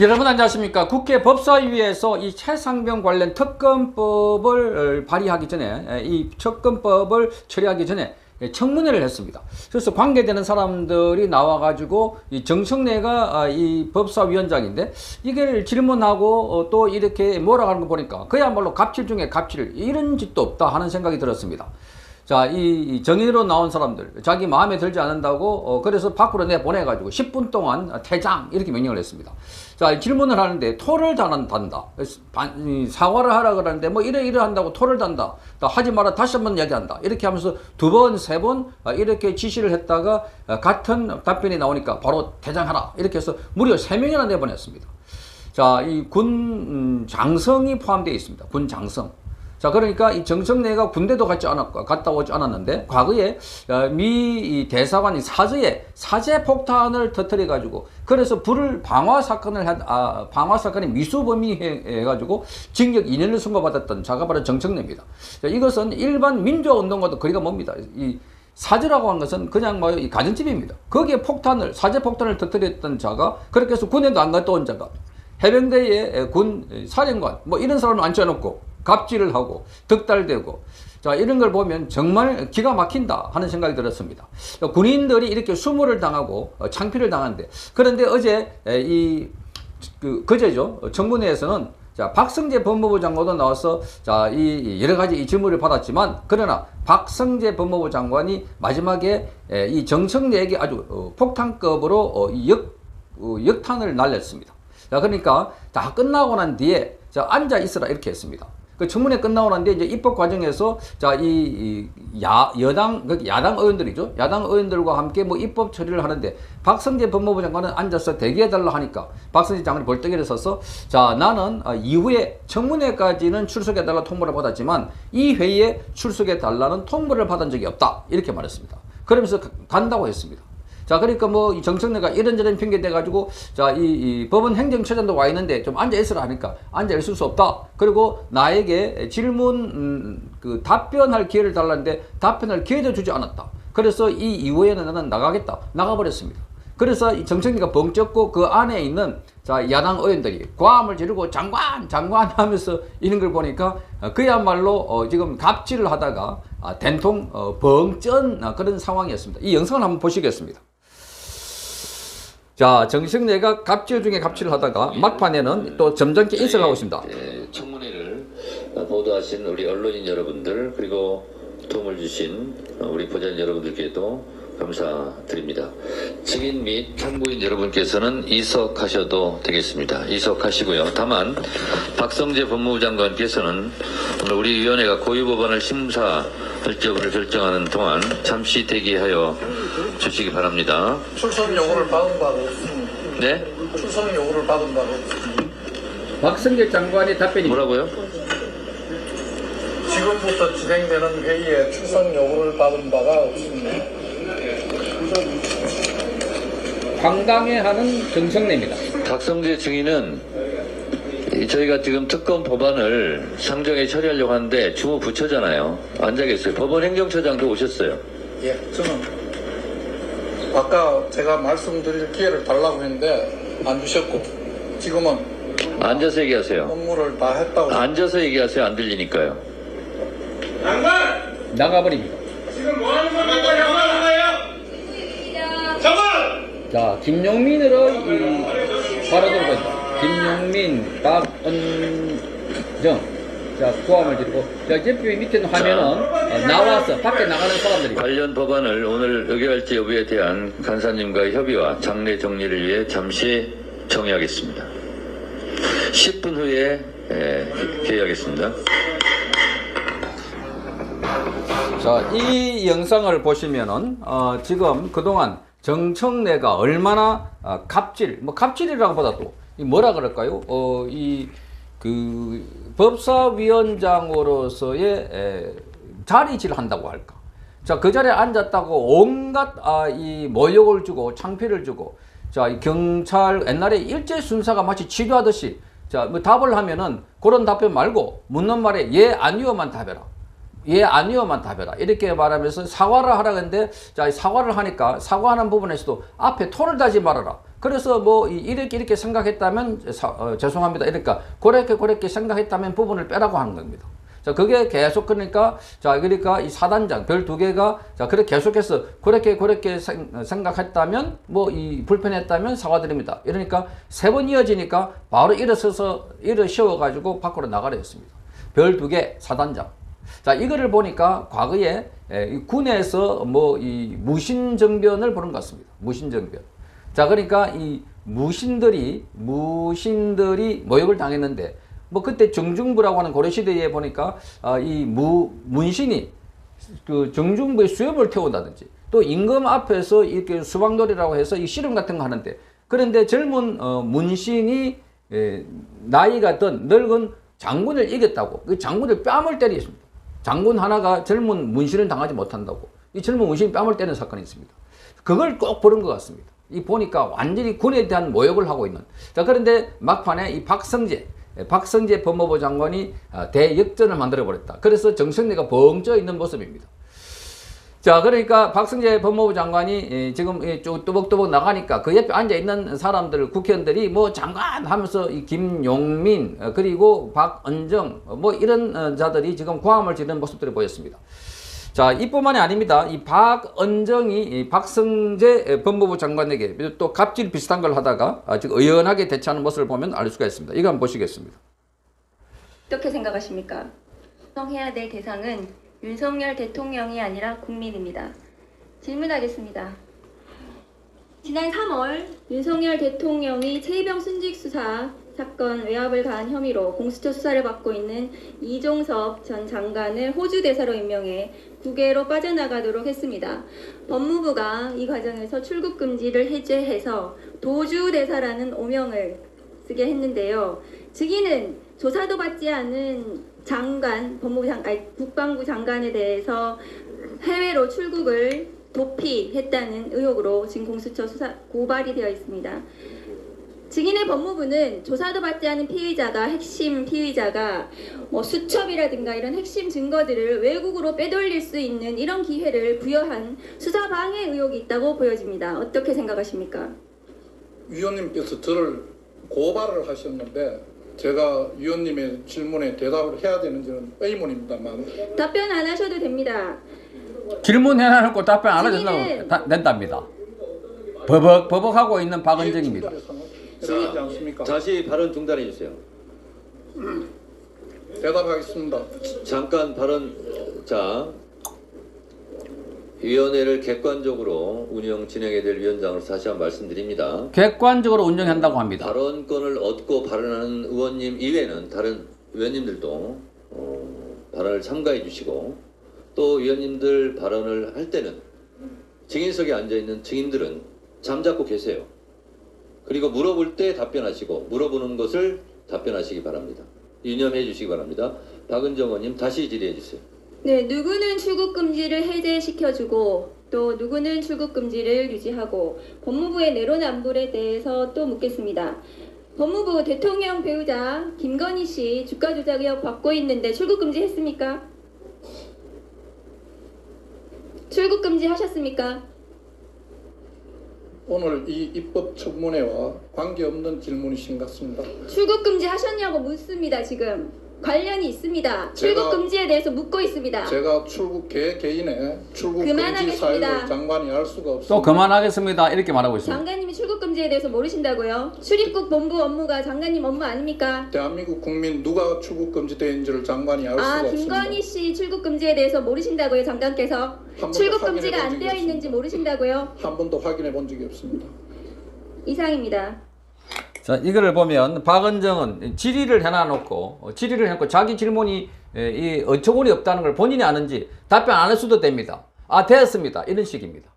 여러분 안녕하십니까 국회 법사위에서 이 최상병 관련 특검법을 어, 발의하기 전에 에, 이 특검법을 처리하기 전에 예, 청문회를 했습니다. 그래서 관계되는 사람들이 나와 가지고 이 정청래가 아, 이 법사위원장인데 이걸 질문하고 어, 또 이렇게 몰아가는 거 보니까 그야말로 갑질 중에 갑질 이런 짓도 없다 하는 생각이 들었습니다. 자, 이, 이 정의로 나온 사람들, 자기 마음에 들지 않는다고, 어, 그래서 밖으로 내보내가지고 10분 동안 퇴장, 이렇게 명령을 했습니다. 자, 질문을 하는데 토를 단다. 사과를 하라 그러는데 뭐 이래 이래 한다고 토를 단다. 또 하지 마라 다시 한 번 얘기한다. 이렇게 하면서 두 번, 세 번, 아, 이렇게 지시를 했다가 아, 같은 답변이 나오니까 바로 퇴장하라. 이렇게 해서 무려 세 명이나 내보냈습니다. 자, 이군 음, 장성이 포함되어 있습니다. 군 장성. 자, 그러니까 이 정청래가 군대도 갔지 않았고, 갔다 오지 않았는데, 과거에 어, 미이 대사관이 사저에 사제 폭탄을 터뜨려 가지고, 그래서 불을 방화 사건을 한, 아, 방화 사건이 미수범위해가지고 징역 2년을 선고받았던 자가 바로 정청래입니다. 자, 이것은 일반 민주화운동과도 거리가 멉니다. 이 사저라고 한 것은 그냥 뭐이 가정집입니다. 거기에 폭탄을, 사제 폭탄을 터뜨렸던 자가, 그렇게 해서 군에도 안 갔다 온 자가, 해병대의 군 사령관 뭐 이런 사람을 앉혀놓고 갑질을 하고 득달대고 자 이런 걸 보면 정말 기가 막힌다 하는 생각이 들었습니다. 군인들이 이렇게 수모를 당하고 어, 창피를 당하는데 그런데 어제 에, 이 그, 그제죠 청문회에서는 자 박성재 법무부 장관도 나와서 자 이 여러 가지 이 질문을 받았지만 그러나 박성재 법무부 장관이 마지막에 에, 이 정청래에게 아주 어, 폭탄급으로 어, 이 역, 어, 역탄을 날렸습니다. 자, 그러니까 다 끝나고 난 뒤에 자, 앉아 있으라 이렇게 했습니다. 그 청문회 뒤에 이제 입법 과정에서 자, 이, 이 야, 여당, 그 야당 의원들이죠. 야당 의원들과 함께 뭐 입법 처리를 하는데 박성재 법무부 장관은 앉아서 대기해 달라 하니까 박성재 장관이 벌떡 일어서서 자, 나는 어, 이후에 청문회까지는 출석해 달라 통보를 받았지만 이 회의에 출석해 달라는 통보를 받은 적이 없다. 이렇게 말했습니다. 그러면서 가- 간다고 했습니다. 자, 그러니까 뭐, 이 정청래가 이런저런 핑계 대 가지고, 자, 이, 이 법원 행정처장도 와 있는데 좀 앉아 있으라 하니까 앉아 있을 수 없다. 그리고 나에게 질문, 음, 그 답변할 기회를 달라는데 답변할 기회도 주지 않았다. 그래서 이 이후에는 나는 나가겠다. 나가버렸습니다. 그래서 이 정청래가 벙쪘고 그 안에 있는 자 야당 의원들이 과함을 지르고 장관 장관 하면서 이런 걸 보니까 어, 그야말로 어, 지금 갑질을 하다가 아, 된통 어, 벙쩐 아, 그런 상황이었습니다. 이 영상을 한번 보시겠습니다. 자 정청래가 갑질 중에 갑질을 하다가 막판에는 또 점잖게 인사를 하고 있습니다. 예, 청문회를 어, 보도하신 우리 언론인 여러분들 그리고 도움을 주신 어, 우리 보좌인 여러분들께도 감사드립니다. 증인 및 참고인 여러분께서는 이석하셔도 되겠습니다. 이석하시고요. 다만 박성재 법무부 장관께서는 오늘 우리 위원회가 고유 법안을 심사 할 여부를 결정하는 동안 잠시 대기하여 주시기 바랍니다. 출석 요구를 받은 바가 없습니다. 네? 출석 요구를 받은 바가 없습니다. 박성재 장관의 답변이 뭐라고요? 지금부터 진행되는 회의에 출석 요구를 받은 바가 없습니다. 황당해하는 정청래입니다. 박성재 증인은 이 저희가 지금 특검 법안을 상정에 처리하려고 하는데 주무 부처잖아요. 앉아 계세요. 법원 행정처장도 오셨어요. 예, 저는 아까 제가 말씀드릴 기회를 달라고 했는데 안 주셨고 지금은 앉아서 얘기하세요. 업무를 다 했다고 앉아서 얘기하세요. 안 들리니까요. 나가버립니다. 지금 뭐 하는 겁니까? 정말 거예요? 정말! 자, 김용민으로. 김용민, 박은 정. 자, 고함을 지르고. 자, 옆에 밑에 화면은 어, 나와서 밖에 나가는 사람들이. 관련 법안을 오늘 의결할지 여부에 대한 간사님과의 협의와 장례 정리를 위해 잠시 정의하겠습니다. 10분 후에 에, 개의하겠습니다. 자, 이 영상을 보시면은, 어, 지금 그동안 정청래가 얼마나 어, 갑질, 뭐 갑질이라고 보다도, 이 뭐라 그럴까요? 어, 이, 그, 법사위원장으로서의 에, 자리질 한다고 할까? 자, 그 자리에 앉았다고 온갖, 아, 이 모욕을 주고, 창피를 주고, 자, 이 경찰, 옛날에 일제 순사가 마치 지도하듯이, 자, 뭐 답을 하면은 그런 답변 말고, 묻는 말에 예, 아니요만 답해라. 예, 아니요만 답해라. 이렇게 말하면서 사과를 하라 근데 자, 사과를 하니까 사과하는 부분에서도 앞에 토를 다지 말아라. 그래서 뭐 이- 이렇게 이렇게 생각했다면 사- 어, 죄송합니다. 이러니까 그렇게 그렇게 생각했다면 부분을 빼라고 하는 겁니다. 자, 그게 계속 그러니까 자, 그러니까 이 사단장 별 두 개가 자, 그렇게 계속해서 그렇게 그렇게 생, 생각했다면 뭐 이 불편했다면 사과드립니다. 이러니까 세 번 이어지니까 바로 일어서서 일어세워 가지고 밖으로 나가려 했습니다. 별 두 개 사단장. 자, 이거를 보니까 과거에 에, 이 군에서 뭐 이 무신정변을 보는 것 같습니다. 무신정변. 자, 그러니까 이 무신들이 무신들이 모욕을 당했는데 뭐 그때 정중부라고 하는 고려 시대에 보니까 아, 이 무, 문신이 그 정중부의 수염을 태운다든지 또 임금 앞에서 이렇게 수방놀이라고 해서 이 씨름 같은 거 하는데 그런데 젊은 어, 문신이 에, 나이가 든 늙은 장군을 이겼다고 그 장군을 뺨을 때리십니다. 장군 하나가 젊은 문신을 당하지 못한다고 이 젊은 문신이 뺨을 때리는 사건이 있습니다. 그걸 꼭 보는 것 같습니다. 이 보니까 완전히 군에 대한 모욕을 하고 있는. 자 그런데 막판에 이 박성재 예, 박성재 법무부 장관이 아, 대역전을 만들어 버렸다. 그래서 정청래가 벙쪄 있는 모습입니다. 자, 그러니까 박성재 법무부 장관이 예, 지금 예, 쭉 뚜벅뚜벅 나가니까 그 옆에 앉아 있는 사람들, 국회의원들이 뭐 장관 하면서 이 김용민, 어, 그리고 박은정, 어, 뭐 이런 어, 자들이 지금 고함을 지르는 모습들이 보였습니다. 자, 이뿐만이 아닙니다. 이 박은정이 이 박성재 예, 법무부 장관에게 또 갑질 비슷한 걸 하다가 아, 지금 의연하게 대처하는 모습을 보면 알 수가 있습니다. 이거 한번 보시겠습니다. 어떻게 생각하십니까? 성해야 될 대상은 윤석열 대통령이 아니라 국민입니다. 질문하겠습니다. 지난 3월 윤석열 대통령이 최희병 순직 수사 사건 외압을 가한 혐의로 공수처 수사를 받고 있는 이종섭 전 장관을 호주 대사로 임명해 국외로 빠져나가도록 했습니다. 법무부가 이 과정에서 출국 금지를 해제해서 도주 대사라는 오명을 쓰게 했는데요. 증인은 조사도 받지 않은 장관, 법무부 장, 아니, 국방부 장관에 대해서 해외로 출국을 도피했다는 의혹으로 지금 공수처 수사 고발이 되어 있습니다. 증인의 법무부는 조사도 받지 않은 피의자가 핵심 피의자가 뭐 수첩이라든가 이런 핵심 증거들을 외국으로 빼돌릴 수 있는 이런 기회를 부여한 수사 방해 의혹이 있다고 보여집니다. 어떻게 생각하십니까? 위원님께서 저를 고발을 하셨는데 제가 위원님의 질문에 대답을 해야 되는지는 의문입니다만 답변 안 하셔도 됩니다. 질문해놓고 답변 안 다- 된답니다. 버벅 버벅하고 있는 박은정입니다. 않습니까? 다시 발언 중단해 주세요. 대답하겠습니다. 잠깐 발언 자 위원회를 객관적으로 운영 진행해야 될 위원장으로 다시 한번 말씀드립니다. 객관적으로 운영한다고 합니다. 발언권을 얻고 발언하는 의원님 이외에는 다른 의원님들도 어, 발언을 참가해 주시고 또 위원님들 발언을 할 때는 증인석에 앉아 있는 증인들은 잠잡고 계세요. 그리고 물어볼 때 답변하시고 물어보는 것을 답변하시기 바랍니다. 유념해 주시기 바랍니다. 박은정 의원님 다시 질의해 주세요. 네, 누구는 출국 금지를 해제시켜주고 또 누구는 출국 금지를 유지하고 법무부의 내로남불에 대해서 또 묻겠습니다. 법무부 대통령 배우자 김건희 씨 주가 조작 의혹 받고 있는데 출국 금지 했습니까? 출국 금지 하셨습니까? 오늘 이 입법 청문회와 관계없는 질문이신 것 같습니다. 출국 금지 하셨냐고 묻습니다. 지금 관련이 있습니다. 출국 제가- 금지에 대해서 묻고 있습니다. 제가 출국 개 개인의 출국 금지 그만하겠습니다. 사유를 장관이 알 수가 없습니다. 또 그만하겠습니다. 이렇게 말하고 있습니다. 장관님이 출국 금지에 대해서 모르신다고요? 출입국 본부 업무가 장관님 업무 아닙니까? 대한민국 국민 누가 출국 금지되는지를 장관이 알 수가 아, 없습니다. 김건희 씨 출국 금지에 대해서 모르신다고요, 장관께서? 번도 출국 확인해 금지가 본안 적이 되어 없습니다. 있는지 모르신다고요? 한 번도 확인해 본 적이 없습니다. 이상입니다. 자, 이거를 보면 박은정은 질의를 해놔놓고 어, 질의를 해놓고 자기 질문이 에, 이 어처구니 없다는 걸 본인이 아는지 답변 안 했어도 됩니다. 아 되었습니다. 이런 식입니다.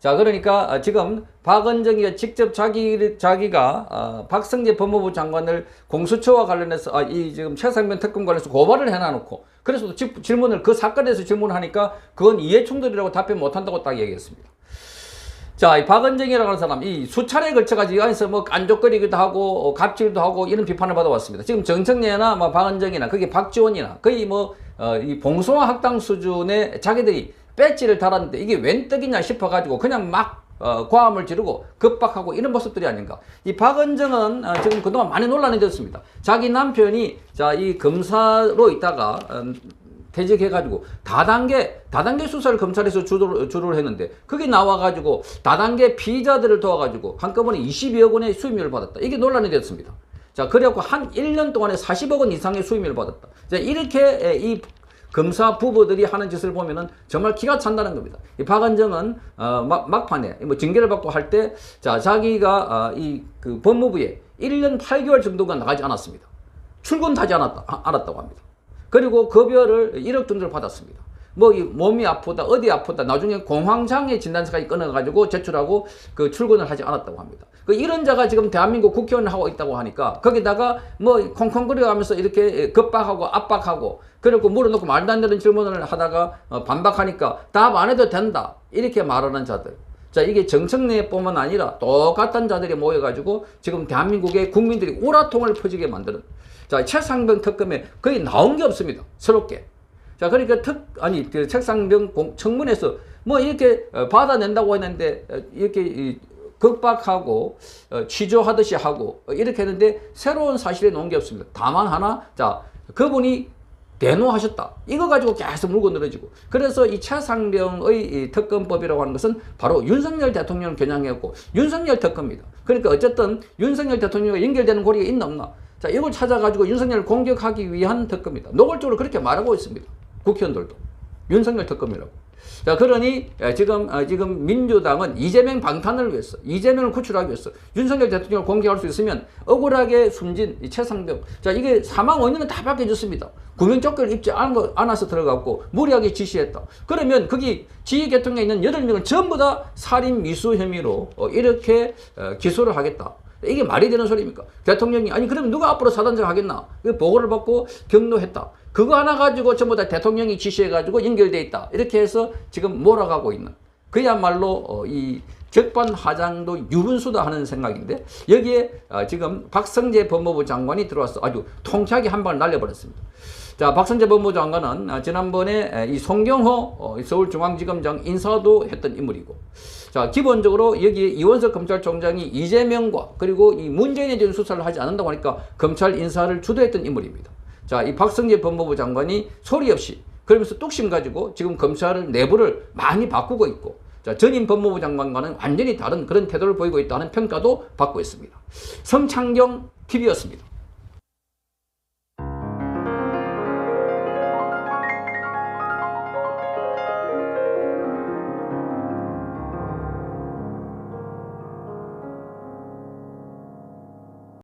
자, 그러니까 아, 지금 박은정이가 직접 자기 자기가 아, 박성재 법무부 장관을 공수처와 관련해서 아, 이 지금 최상면 특검 관련해서 고발을 해놔놓고 그래서 직- 질문을 그 사건에서 질문하니까 그건 이해충돌이라고 답변 못한다고 딱 얘기했습니다. 자, 이 박은정이라고 하는 사람, 이 수차례에 걸쳐가지고 안에서 뭐 깐족거리기도 하고, 어, 갑질도 하고, 이런 비판을 받아왔습니다. 지금 정청래나 뭐 박은정이나, 그게 박지원이나, 거의 뭐, 어, 이 봉송화 학당 수준의 자기들이 배지를 달았는데 이게 웬 떡이냐 싶어가지고 그냥 막 어, 과음을 지르고 급박하고 이런 모습들이 아닌가. 이 박은정은 어, 지금 그동안 많이 논란이 됐습니다. 자기 남편이 자 이 검사로 있다가 어, 퇴직해가지고 다단계 다단계 수사를 검찰에서 주도를, 주도를 했는데 그게 나와가지고 다단계 피의자들을 도와가지고 한꺼번에 22억 원의 수임료를 받았다. 이게 논란이 됐습니다. 자 그래갖고 한 1년 동안에 40억 원 이상의 수임료를 받았다. 자 이렇게 에, 이 검사 부부들이 하는 짓을 보면은 정말 기가 찬다는 겁니다. 이 박은정은 어, 막, 막판에 뭐 징계를 받고 할 때 자 자기가 어, 이그 법무부에 1년 8개월 정도가 나가지 않았습니다. 출근하지 않았다 아, 않았다고 합니다. 그리고 급여를 1억 정도를 받았습니다. 뭐이 몸이 아프다 어디 아프다 나중에 공황장애 진단서까지 끊어가지고 제출하고 그 출근을 하지 않았다고 합니다. 그 이런 자가 지금 대한민국 국회의원을 하고 있다고 하니까 거기다가 뭐 콩콩거려가면서 이렇게 급박하고 압박하고 그리고 물어놓고 말도 안 되는 질문을 하다가 어, 반박하니까 답 안 해도 된다 이렇게 말하는 자들. 자 이게 정청래뿐만 아니라 똑같은 자들이 모여가지고 지금 대한민국의 국민들이 우라통을 퍼지게 만드는 자 최상병 특검에 거의 나온 게 없습니다 새롭게 자 그러니까 특 아니 그 책상병 공- 청문회에서 뭐 이렇게 어, 받아낸다고 했는데 어, 이렇게 이, 극박하고 어, 취조하듯이 하고 어, 이렇게 했는데 새로운 사실에 놓은 게 없습니다. 다만 하나 자 그분이 대노하셨다. 이거 가지고 계속 물고 늘어지고. 그래서 이 최상병의 이 특검법이라고 하는 것은 바로 윤석열 대통령을 겨냥했고 윤석열 특검입니다. 그러니까 어쨌든 윤석열 대통령과 연결되는 고리가 있나 없나. 자, 이걸 찾아가지고 윤석열을 공격하기 위한 특검이다. 노골적으로 그렇게 말하고 있습니다. 국회의원들도. 윤석열 특검이라고. 자, 그러니 에, 지금 어, 지금 민주당은 이재명 방탄을 위해서 이재명을 구출하기 위해서 윤석열 대통령을 공격할 수 있으면 억울하게 숨진 이 최상병. 자, 이게 사망 원인은 다 밝혀졌습니다. 구명 조끼를 입지 않은 거, 않아서 들어갔고 무리하게 지시했다. 그러면 거기 지휘 계통에 있는 8명은 전부 다 살인 미수 혐의로 어, 이렇게 어, 기소를 하겠다. 이게 말이 되는 소리입니까? 대통령이 아니 그럼 누가 앞으로 사단장 하겠나? 그 보고를 받고 경로했다. 그거 하나 가지고 전부 다 대통령이 지시해가지고 연결돼 있다. 이렇게 해서 지금 몰아가고 있는 그야말로 어, 이 적반하장도 유분수다 하는 생각인데 여기에 어, 지금 박성재 법무부 장관이 들어와서 아주 통쾌하게 한 방을 날려버렸습니다. 자, 박성재 법무부 장관은 어, 지난번에 에, 이 송경호 어, 서울중앙지검장 인사도 했던 인물이고, 자, 기본적으로 여기에 이원석 검찰총장이 이재명과 그리고 이 문재인에 대한 수사를 하지 않는다고 하니까 검찰 인사를 주도했던 인물입니다. 자, 이 박성재 법무부 장관이 소리 없이 그러면서 뚝심 가지고 지금 검찰을 내부를 많이 바꾸고 있고, 자, 전임 법무부 장관과는 완전히 다른 그런 태도를 보이고 있다는 평가도 받고 있습니다. 성창경 TV였습니다.